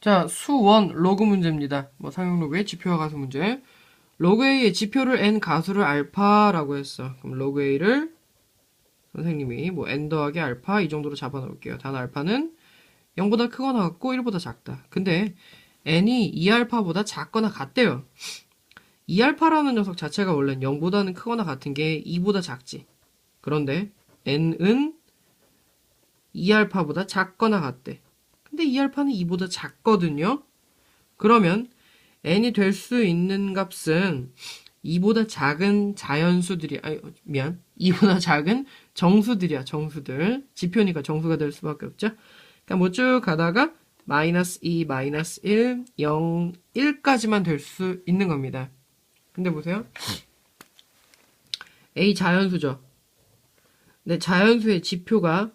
자, 수원 로그 문제입니다. 뭐 상용 로그의 지표와 가수 문제. 로그 A의 지표를 n 가수를 알파라고 했어. 그럼 로그 A를 선생님이 뭐 n 더하기 알파 이 정도로 잡아 놓을게요. 단 알파는 0보다 크거나 같고 1보다 작다. 근데 n이 2알파보다 작거나 같대요. 2알파라는 녀석 자체가 원래는 0보다는 크거나 같은 게 2보다 작지. 그런데 n은 2알파보다 작거나 같대. 근데 2알파는 2보다 작거든요. 그러면 n이 될 수 있는 값은 2보다 작은 자연수들이 아니 미안 2보다 작은 정수들이야 정수들 지표니까 정수가 될 수밖에 없죠. 그러니까 뭐 쭉 가다가 마이너스 2, 마이너스 1, 0, 1까지만 될 수 있는 겁니다. 근데 보세요. A 자연수죠. 근데 자연수의 지표가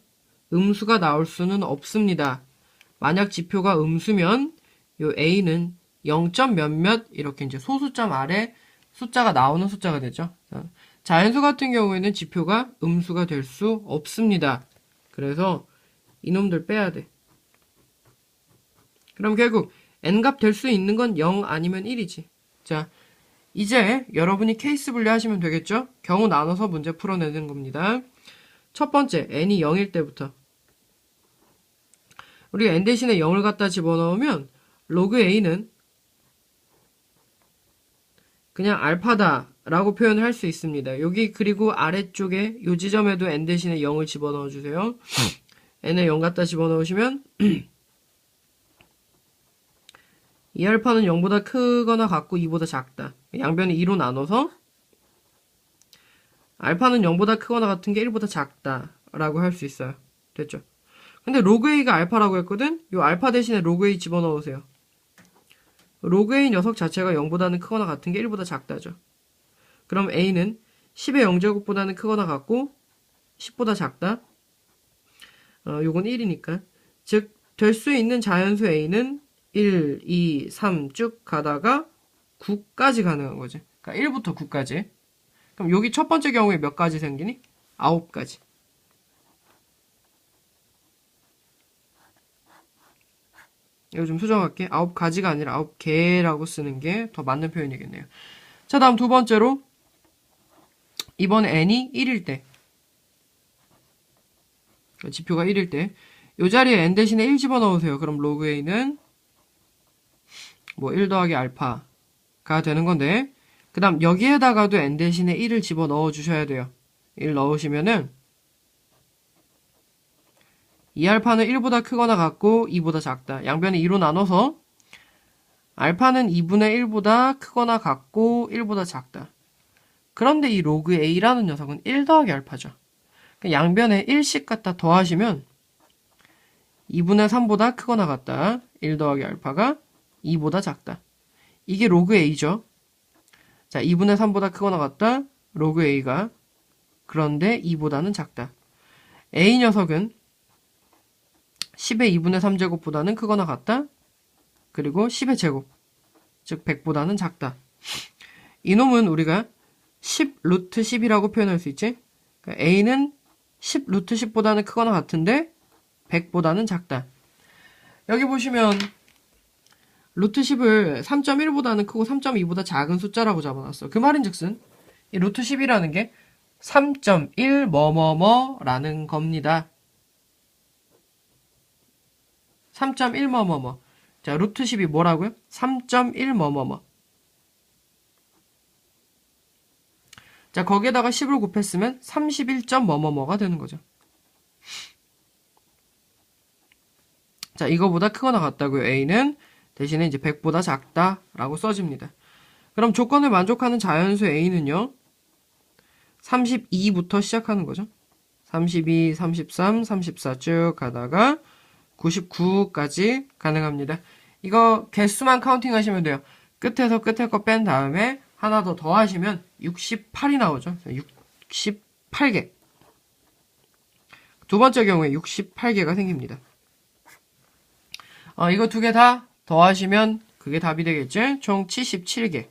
음수가 나올 수는 없습니다. 만약 지표가 음수면 요 A는 0. 몇몇 이렇게 이제 소수점 아래 숫자가 나오는 숫자가 되죠. 자연수 같은 경우에는 지표가 음수가 될 수 없습니다. 그래서 이놈들 빼야 돼. 그럼 결국 n값 될 수 있는 건 0 아니면 1이지. 자, 이제 여러분이 케이스 분류하시면 되겠죠? 경우 나눠서 문제 풀어내는 겁니다. 첫 번째, n이 0일 때부터. 우리가 n 대신에 0을 갖다 집어넣으면 로그 a는 그냥 알파다 라고 표현을 할 수 있습니다. 여기 그리고 아래쪽에 이 지점에도 n 대신에 0을 집어넣어 주세요. n에 0 갖다 집어넣으시면 2알파는 0보다 크거나 같고 2보다 작다. 양변이 2로 나눠서 알파는 0보다 크거나 같은 게 1보다 작다 라고 할 수 있어요. 됐죠? 근데 로그 A가 알파라고 했거든? 이 알파 대신에 로그 A 집어넣으세요. 로그 A 녀석 자체가 0보다는 크거나 같은 게 1보다 작다죠. 그럼 A는 10의 0제곱보다는 크거나 같고 10보다 작다. 어, 요건 1이니까. 즉, 될 수 있는 자연수 A는 1, 2, 3 쭉 가다가 9까지 가능한 거지. 그러니까 1부터 9까지. 그럼 여기 첫 번째 경우에 몇 가지 생기니? 9가지. 이거 좀 수정할게. 9가지가 아니라 9개라고 쓰는 게 더 맞는 표현이겠네요. 자, 다음 두 번째로 이번 n이 1일 때 지표가 1일 때 이 자리에 n 대신에 1 집어넣으세요. 그럼 로그 a는 뭐 1 더하기 알파가 되는 건데 그 다음 여기에다가도 n 대신에 1을 집어넣어 주셔야 돼요. 1 넣으시면은 2알파는 1보다 크거나 같고 2보다 작다. 양변을 2로 나눠서 알파는 2분의 1보다 크거나 같고 1보다 작다. 그런데 이 로그 a라는 녀석은 1 더하기 알파죠. 그러니까 양변에 1씩 갖다 더하시면 2분의 3보다 크거나 같다. 1 더하기 알파가 2보다 작다. 이게 로그 a죠. 자, 2분의 3보다 크거나 같다. 로그 a가 그런데 2보다는 작다. a 녀석은 10의 2분의 3제곱보다는 크거나 같다. 그리고 10의 제곱, 즉 100보다는 작다. 이놈은 우리가 10 루트 10이라고 표현할 수 있지? 그러니까 a는 10 루트 10보다는 크거나 같은데 100보다는 작다. 여기 보시면 루트 10을 3.1보다는 크고 3.2보다 작은 숫자라고 잡아놨어. 그 말인즉슨 이 루트 10이라는 게 3.1 뭐뭐뭐라는 겁니다. 3.1 뭐뭐뭐. 자, 루트 10이 뭐라고요? 3.1 뭐뭐뭐. 자, 거기에다가 10을 곱했으면 31. 뭐뭐뭐가 되는 거죠. 자, 이거보다 크거나 같다고요. A는 대신에 이제 100보다 작다라고 써집니다. 그럼 조건을 만족하는 자연수 A는요. 32부터 시작하는 거죠. 32, 33, 34 쭉 가다가 99까지 가능합니다. 이거 개수만 카운팅 하시면 돼요. 끝에서 끝에 거 뺀 다음에 하나 더 더하시면 68이 나오죠. 68개. 두 번째 경우에 68개가 생깁니다. 어, 이거 두 개 다 더하시면 그게 답이 되겠지? 총 77개.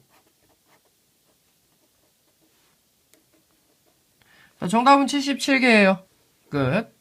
자, 정답은 77개예요. 끝.